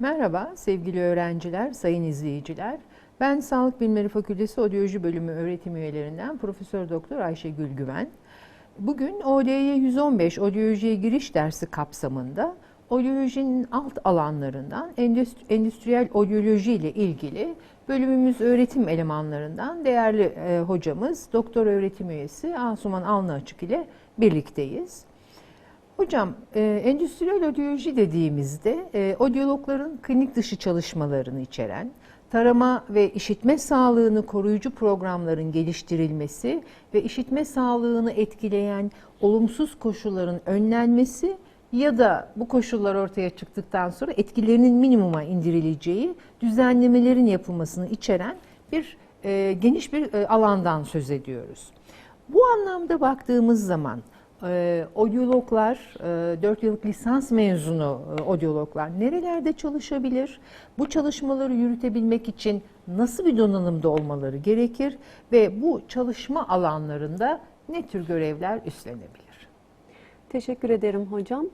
Merhaba sevgili öğrenciler, sayın izleyiciler. Ben Sağlık Bilimleri Fakültesi Odyoloji Bölümü öğretim üyelerinden Profesör Doktor Ayşegül Güven. Bugün ODY 115 Odyolojiye giriş dersi kapsamında odyolojinin alt alanlarından endüstri- endüstriyel odyoloji ile ilgili bölümümüz öğretim elemanlarından değerli e, hocamız Doktor öğretim üyesi Asuman Alnaçık ile birlikteyiz. Hocam, e, endüstriyel odyoloji dediğimizde e, odyologların klinik dışı çalışmalarını içeren, tarama ve işitme sağlığını koruyucu programların geliştirilmesi ve işitme sağlığını etkileyen olumsuz koşulların önlenmesi ya da bu koşullar ortaya çıktıktan sonra etkilerinin minimuma indirileceği düzenlemelerin yapılmasını içeren bir e, geniş bir e, alandan söz ediyoruz. Bu anlamda baktığımız zaman e, odyologlar, e, 4 yıllık lisans mezunu e, odyologlar nerelerde çalışabilir? Bu çalışmaları yürütebilmek için nasıl bir donanımda olmaları gerekir ve bu çalışma alanlarında ne tür görevler üstlenebilir? Teşekkür ederim hocam.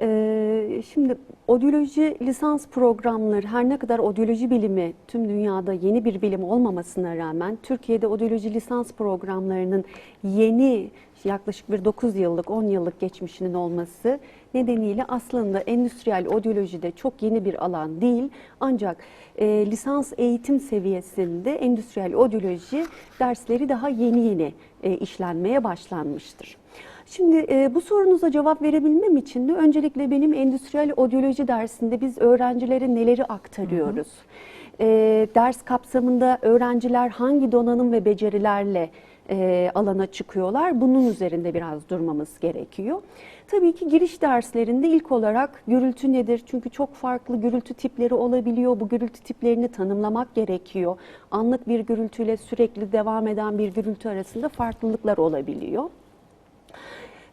Ee, şimdi odyoloji lisans programları her ne kadar odyoloji bilimi tüm dünyada yeni bir bilim olmamasına rağmen Türkiye'de odyoloji lisans programlarının yeni yaklaşık bir 9 yıllık 10 yıllık geçmişinin olması nedeniyle aslında endüstriyel odyolojide çok yeni bir alan değil ancak e, lisans eğitim seviyesinde endüstriyel odyoloji dersleri daha yeni yeni e, işlenmeye başlanmıştır. Şimdi e, bu sorunuza cevap verebilmem için de öncelikle benim endüstriyel odyoloji dersinde biz öğrencilere neleri aktarıyoruz? E, ders kapsamında öğrenciler hangi donanım ve becerilerle e, alana çıkıyorlar? Bunun üzerinde biraz durmamız gerekiyor. Tabii ki giriş derslerinde ilk olarak gürültü nedir? Çünkü çok farklı gürültü tipleri olabiliyor. Bu gürültü tiplerini tanımlamak gerekiyor. Anlık bir gürültüyle sürekli devam eden bir gürültü arasında farklılıklar olabiliyor.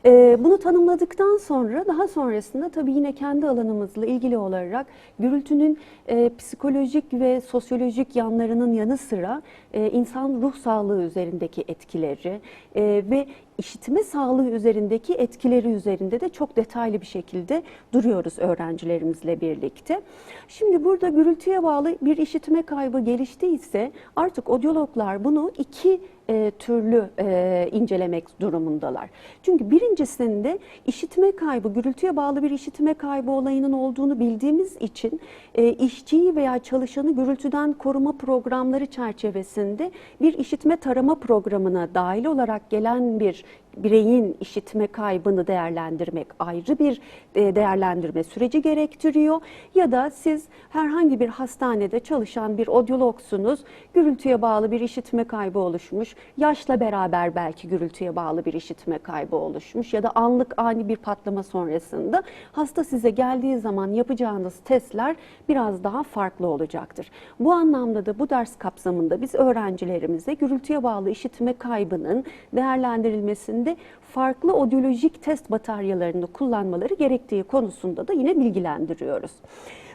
Ee, Bunu tanımladıktan sonra daha sonrasında tabii yine kendi alanımızla ilgili olarak gürültünün e, psikolojik ve sosyolojik yanlarının yanı sıra e, insan ruh sağlığı üzerindeki etkileri e, ve işitme sağlığı üzerindeki etkileri üzerinde de çok detaylı bir şekilde duruyoruz öğrencilerimizle birlikte. Şimdi burada gürültüye bağlı bir işitme kaybı geliştiyse artık odyologlar bunu iki e, türlü e, incelemek durumundalar. Çünkü birincisinde işitme kaybı, gürültüye bağlı bir işitme kaybı olayının olduğunu bildiğimiz için e, işçiyi veya çalışanı gürültüden koruma programları çerçevesinde bir işitme tarama programına dahil olarak gelen bir bireyin işitme kaybını değerlendirmek ayrı bir e, değerlendirme süreci gerektiriyor. Ya da siz herhangi bir hastanede çalışan bir odyologsunuz, gürültüye bağlı bir işitme kaybı oluşmuş, yaşla beraber belki gürültüye bağlı bir işitme kaybı oluşmuş ya da anlık ani bir patlama sonrasında hasta size geldiği zaman yapacağınız testler biraz daha farklı olacaktır. Bu anlamda da bu ders kapsamında biz öğrencilerimize gürültüye bağlı işitme kaybının değerlendirilmesinde farklı odyolojik test bataryalarını kullanmaları gerektiği konusunda da yine bilgilendiriyoruz.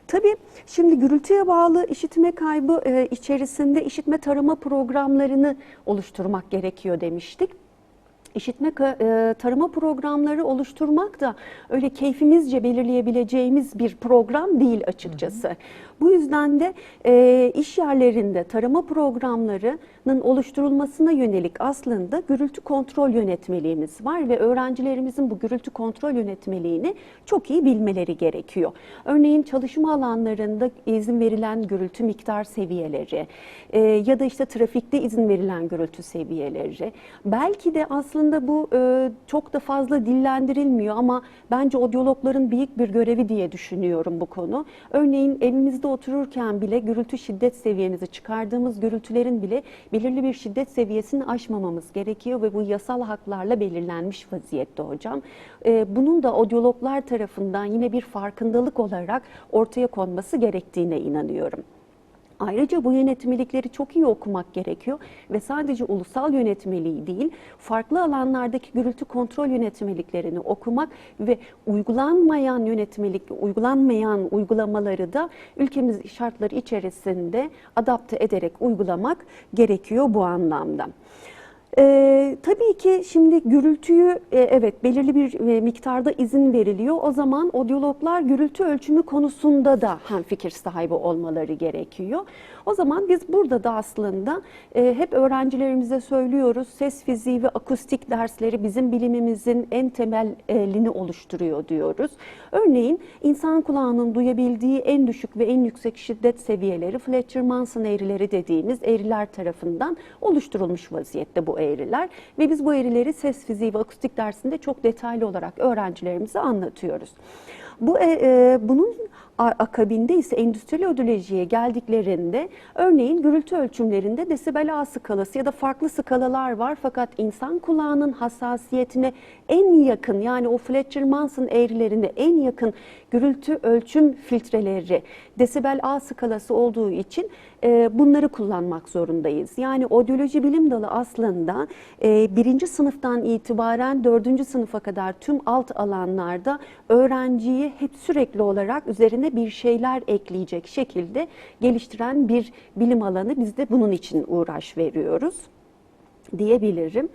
Tabii şimdi gürültüye bağlı işitme kaybı e, içerisinde işitme tarama programlarını oluşturmak gerekiyor demiştik. İşitme e, tarama programları oluşturmak da öyle keyfimizce belirleyebileceğimiz bir program değil açıkçası. Bu yüzden de e, iş yerlerinde tarama programlarının oluşturulmasına yönelik aslında gürültü kontrol yönetmeliğimiz var ve öğrencilerimizin bu gürültü kontrol yönetmeliğini çok iyi bilmeleri gerekiyor. Örneğin çalışma alanlarında izin verilen gürültü miktar seviyeleri e, ya da işte trafikte izin verilen gürültü seviyeleri. Belki de aslında bu e, çok da fazla dillendirilmiyor ama bence odyologların büyük bir görevi diye düşünüyorum bu konu. Örneğin evimizde otururken bile gürültü şiddet seviyemizi çıkardığımız gürültülerin bile belirli bir şiddet seviyesini aşmamamız gerekiyor ve bu yasal haklarla belirlenmiş vaziyette hocam. E, bunun da odyologlar tarafından yine bir farkındalık olarak ortaya konması gerektiğine inanıyorum. Ayrıca bu yönetmelikleri çok iyi okumak gerekiyor ve sadece ulusal yönetmeliği değil, farklı alanlardaki gürültü kontrol yönetmeliklerini okumak ve uygulanmayan yönetmelik, uygulanmayan uygulamaları da ülkemiz şartları içerisinde adapte ederek uygulamak gerekiyor bu anlamda. Ee, tabii ki şimdi gürültüyü e, evet belirli bir e, miktarda izin veriliyor. O zaman odyologlar gürültü ölçümü konusunda da hem fikir sahibi olmaları gerekiyor. O zaman biz burada da aslında e, hep öğrencilerimize söylüyoruz ses fiziği ve akustik dersleri bizim bilimimizin en temelini oluşturuyor diyoruz. Örneğin insan kulağının duyabildiği en düşük ve en yüksek şiddet seviyeleri Fletcher-Manson eğrileri dediğimiz eğriler tarafından oluşturulmuş vaziyette bu eğriler ve biz bu eğrileri ses fiziği ve akustik dersinde çok detaylı olarak öğrencilerimize anlatıyoruz. Bu e, e, bunun akabinde ise endüstriyel ödüleciye geldiklerinde örneğin gürültü ölçümlerinde desibel A skalası ya da farklı skalalar var fakat insan kulağının hassasiyetine en yakın yani o Fletcher-Manson eğrilerine en yakın gürültü ölçüm filtreleri desibel A skalası olduğu için e, bunları kullanmak zorundayız. Yani odyoloji bilim dalı aslında e, birinci sınıftan itibaren dördüncü sınıfa kadar tüm alt alanlarda öğrenciyi hep sürekli olarak üzerine bir şeyler ekleyecek şekilde geliştiren bir bilim alanı. Biz de bunun için uğraş veriyoruz diyebilirim.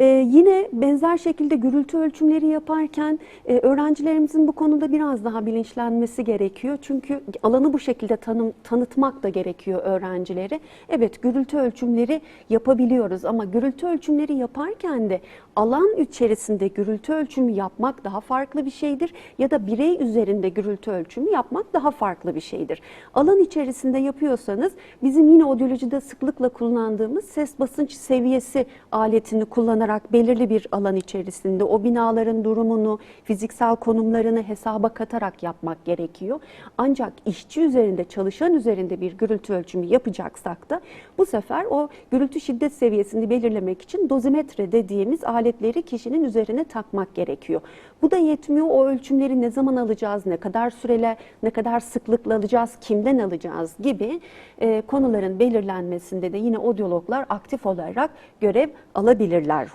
Ee, yine benzer şekilde gürültü ölçümleri yaparken e, öğrencilerimizin bu konuda biraz daha bilinçlenmesi gerekiyor. Çünkü alanı bu şekilde tanım, tanıtmak da gerekiyor öğrencilere. Evet gürültü ölçümleri yapabiliyoruz ama gürültü ölçümleri yaparken de alan içerisinde gürültü ölçümü yapmak daha farklı bir şeydir ya da birey üzerinde gürültü ölçümü yapmak daha farklı bir şeydir. Alan içerisinde yapıyorsanız bizim yine odyolojide sıklıkla kullandığımız ses basınç seviyesi aletini kullanarak belirli bir alan içerisinde o binaların durumunu, fiziksel konumlarını hesaba katarak yapmak gerekiyor. Ancak işçi üzerinde, çalışan üzerinde bir gürültü ölçümü yapacaksak da bu sefer o gürültü şiddet seviyesini belirlemek için dozimetre dediğimiz aletleri kişinin üzerine takmak gerekiyor. Bu da yetmiyor. O ölçümleri ne zaman alacağız, ne kadar süreyle, ne kadar sıklıkla alacağız, kimden alacağız gibi e, konuların belirlenmesinde de yine odyologlar aktif olarak görev alabilirler.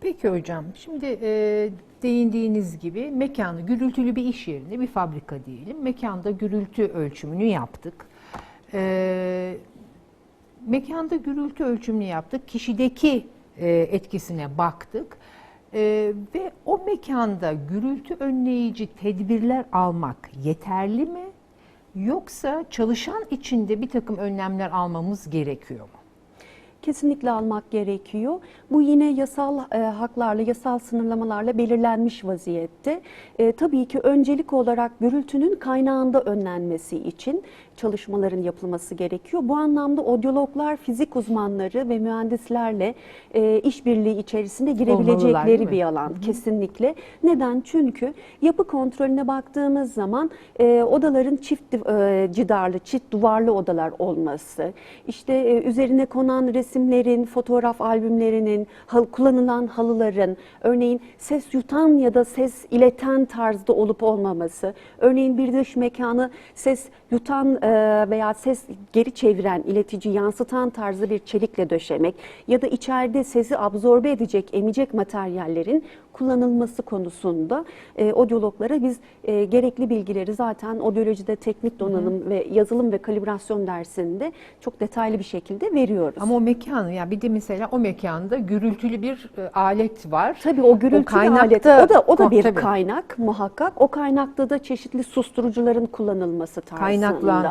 Peki hocam, şimdi e, değindiğiniz gibi mekanı, gürültülü bir iş yerinde, bir fabrika diyelim. Mekanda gürültü ölçümünü yaptık. E, mekanda gürültü ölçümünü yaptık, kişideki e, etkisine baktık. E, ve o mekanda gürültü önleyici tedbirler almak yeterli mi? Yoksa çalışan içinde bir takım önlemler almamız gerekiyor mu? Kesinlikle almak gerekiyor. Bu yine yasal e, haklarla, yasal sınırlamalarla belirlenmiş vaziyette. E, tabii ki öncelik olarak gürültünün kaynağında önlenmesi için çalışmaların yapılması gerekiyor. Bu anlamda odyologlar, fizik uzmanları ve mühendislerle e, işbirliği içerisinde girebilecekleri bir alan kesinlikle. Neden? Çünkü yapı kontrolüne baktığımız zaman e, odaların çift e, cidarlı, çift duvarlı odalar olması, işte e, üzerine konan resimlerin, fotoğraf albümlerinin, hal- kullanılan halıların, örneğin ses yutan ya da ses ileten tarzda olup olmaması, örneğin bir dış mekanı ses yutan veya ses geri çeviren, iletici, yansıtan tarzı bir çelikle döşemek ya da içeride sesi absorbe edecek, emecek materyallerin kullanılması konusunda e, odyologlara biz e, gerekli bilgileri zaten odyolojide teknik donanım ve yazılım ve kalibrasyon dersinde çok detaylı bir şekilde veriyoruz. Ama o mekanı yani bir de mesela o mekanda gürültülü bir e, alet var. Tabii o gürültü kaynakta- alet, o da o da bir tabii. kaynak muhakkak. O kaynakta da çeşitli susturucuların kullanılması tarzında,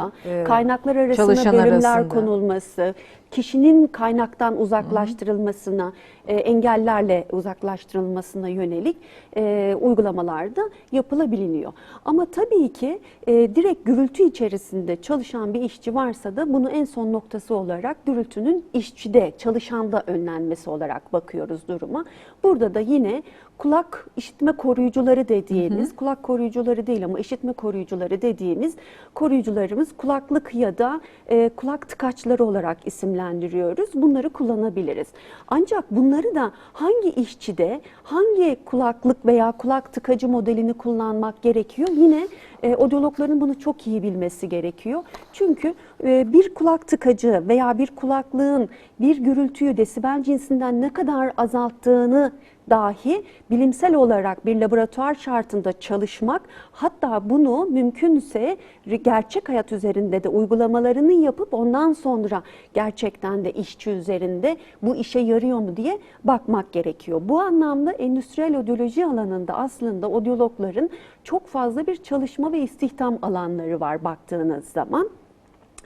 Kaynaklar, e, kaynaklar arasında çalışan bölümler arasında. konulması, kişinin kaynaktan uzaklaştırılmasına, e, engellerle uzaklaştırılmasına yönelik e, uygulamalarda yapılabiliyor. Ama tabii ki e, direkt gürültü içerisinde çalışan bir işçi varsa da bunu en son noktası olarak gürültünün işçide, çalışanda önlenmesi olarak bakıyoruz duruma. Burada da yine kulak işitme koruyucuları dediğimiz, kulak koruyucuları değil ama işitme koruyucuları dediğimiz koruyucularımız kulaklık ya da e, kulak tıkaçları olarak isimlendiriyoruz. Bunları kullanabiliriz. Ancak bunları da hangi işçide, hangi kulaklık veya kulak tıkacı modelini kullanmak gerekiyor? Yine e, odyologların bunu çok iyi bilmesi gerekiyor. Çünkü bir kulak tıkacı veya bir kulaklığın bir gürültüyü desibel cinsinden ne kadar azalttığını dahi bilimsel olarak bir laboratuvar şartında çalışmak hatta bunu mümkünse gerçek hayat üzerinde de uygulamalarını yapıp ondan sonra gerçekten de işçi üzerinde bu işe yarıyor mu diye bakmak gerekiyor. Bu anlamda endüstriyel odyoloji alanında aslında odyologların çok fazla bir çalışma ve istihdam alanları var baktığınız zaman.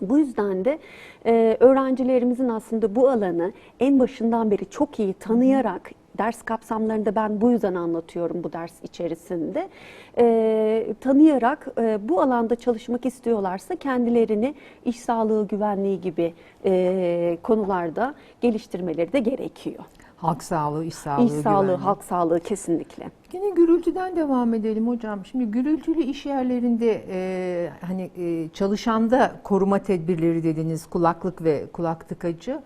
Bu yüzden de e, öğrencilerimizin aslında bu alanı en başından beri çok iyi tanıyarak ders kapsamlarında ben bu yüzden anlatıyorum bu ders içerisinde e, tanıyarak e, bu alanda çalışmak istiyorlarsa kendilerini iş sağlığı güvenliği gibi e, konularda geliştirmeleri de gerekiyor. Halk sağlığı, iş sağlığı, İş sağlığı, halk sağlığı kesinlikle. Yine gürültüden devam edelim hocam. Şimdi gürültülü iş yerlerinde e, hani e, çalışanda koruma tedbirleri dediniz kulaklık ve kulak tıkacı.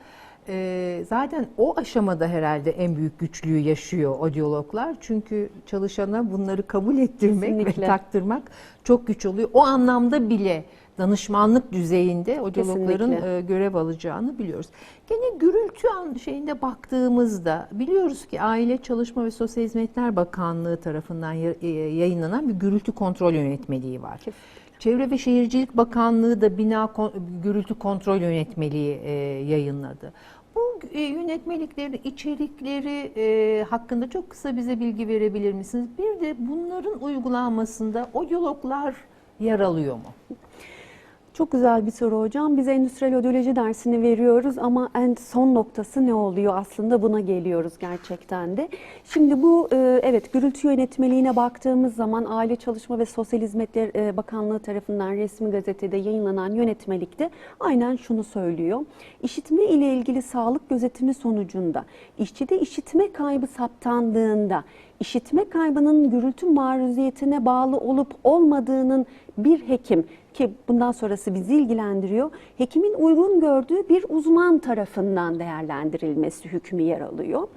E, zaten o aşamada herhalde en büyük güçlüğü yaşıyor odyologlar. Çünkü çalışana bunları kabul ettirmek Kesinlikle. ve taktırmak çok güç oluyor. O anlamda bile danışmanlık düzeyinde odyologların Kesinlikle. e, görev alacağını biliyoruz. Gene gürültü şeyinde baktığımızda biliyoruz ki Aile Çalışma ve Sosyal Hizmetler Bakanlığı tarafından e, yayınlanan bir gürültü kontrol yönetmeliği var. Çevre ve Şehircilik Bakanlığı da bina gürültü kontrol yönetmeliği e, yayınladı. Bu e, yönetmeliklerin içerikleri e, hakkında çok kısa bize bilgi verebilir misiniz? Bir de bunların uygulanmasında odyologlar yer alıyor mu? Çok güzel bir soru hocam. Biz endüstriyel ödüleci dersini veriyoruz ama en son noktası ne oluyor aslında buna geliyoruz gerçekten de. Şimdi bu e, evet gürültü yönetmeliğine baktığımız zaman Aile Çalışma ve Sosyal Hizmetler e, Bakanlığı tarafından resmi gazetede yayınlanan yönetmelikte aynen şunu söylüyor. İşitme ile ilgili sağlık gözetimi sonucunda işçide işitme kaybı saptandığında işitme kaybının gürültü maruziyetine bağlı olup olmadığının bir hekim ki bundan sonrası bizi ilgilendiriyor. Hekimin uygun gördüğü bir uzman tarafından değerlendirilmesi hükmü yer alıyor.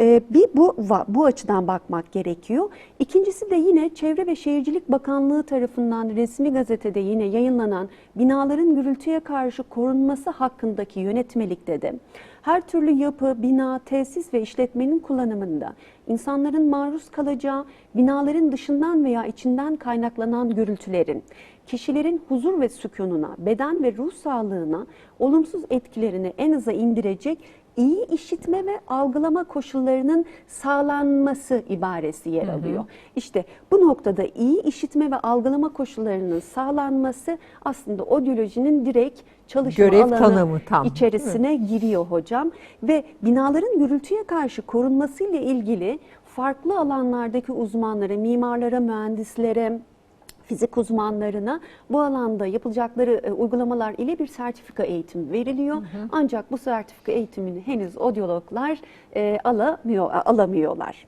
Ee, bir bu bu açıdan bakmak gerekiyor. İkincisi de yine Çevre ve Şehircilik Bakanlığı tarafından resmi gazetede yine yayınlanan binaların gürültüye karşı korunması hakkındaki yönetmelikte de her türlü yapı, bina, tesis ve işletmenin kullanımında insanların maruz kalacağı binaların dışından veya içinden kaynaklanan gürültülerin kişilerin huzur ve sükununa, beden ve ruh sağlığına olumsuz etkilerini en aza indirecek iyi işitme ve algılama koşullarının sağlanması ibaresi yer alıyor. İşte bu noktada iyi işitme ve algılama koşullarının sağlanması aslında odyolojinin direkt çalışma Görev alanı tanımı tam, içerisine giriyor hocam. Ve binaların gürültüye karşı korunması ile ilgili farklı alanlardaki uzmanlara, mimarlara, mühendislere, fizik uzmanlarına bu alanda yapılacakları e, uygulamalar ile bir sertifika eğitimi veriliyor. Ancak bu sertifika eğitimini henüz odyologlar e, alamıyor, alamıyorlar.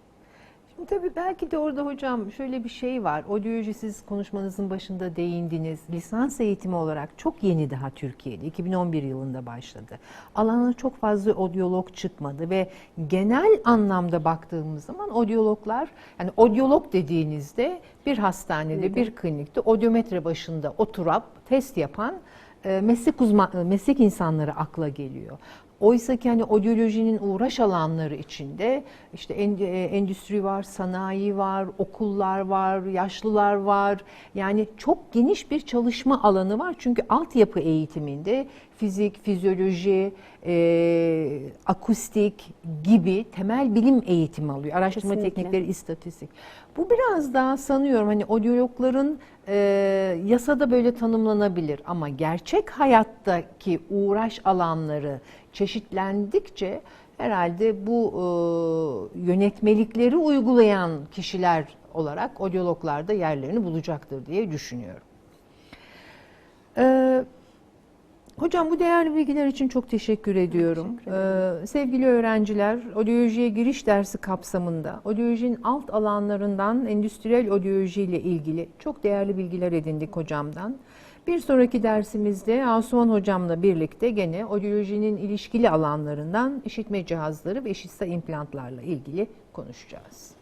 Şimdi tabii belki de orada hocam şöyle bir şey var. Odyoloji siz konuşmanızın başında değindiniz. Lisans eğitimi olarak çok yeni daha Türkiye'de. 2011 yılında başladı. Alana çok fazla odyolog çıkmadı ve genel anlamda baktığımız zaman odyologlar yani odyolog dediğinizde bir hastanede, bir klinikte odyometre başında oturup test yapan e, meslek uzman meslek insanları akla geliyor. Oysa ki hani odyolojinin uğraş alanları içinde işte e, endüstri var, sanayi var, okullar var, yaşlılar var. Yani çok geniş bir çalışma alanı var. Çünkü altyapı eğitiminde fizik, fizyoloji, e, akustik gibi temel bilim eğitimi alıyor. Araştırma Kesinlikle. teknikleri, istatistik. Bu biraz daha sanıyorum hani odyologların e, yasada böyle tanımlanabilir ama gerçek hayattaki uğraş alanları çeşitlendikçe herhalde bu e, yönetmelikleri uygulayan kişiler olarak odyologlar da yerlerini bulacaktır diye düşünüyorum. E, Hocam bu değerli bilgiler için çok teşekkür ediyorum. teşekkür Ee, sevgili öğrenciler, odyolojiye giriş dersi kapsamında odyolojinin alt alanlarından endüstriyel odyoloji ile ilgili çok değerli bilgiler edindik hocamdan. Bir sonraki dersimizde Asuman hocamla birlikte gene odyolojinin ilişkili alanlarından işitme cihazları ve işitsel implantlarla ilgili konuşacağız.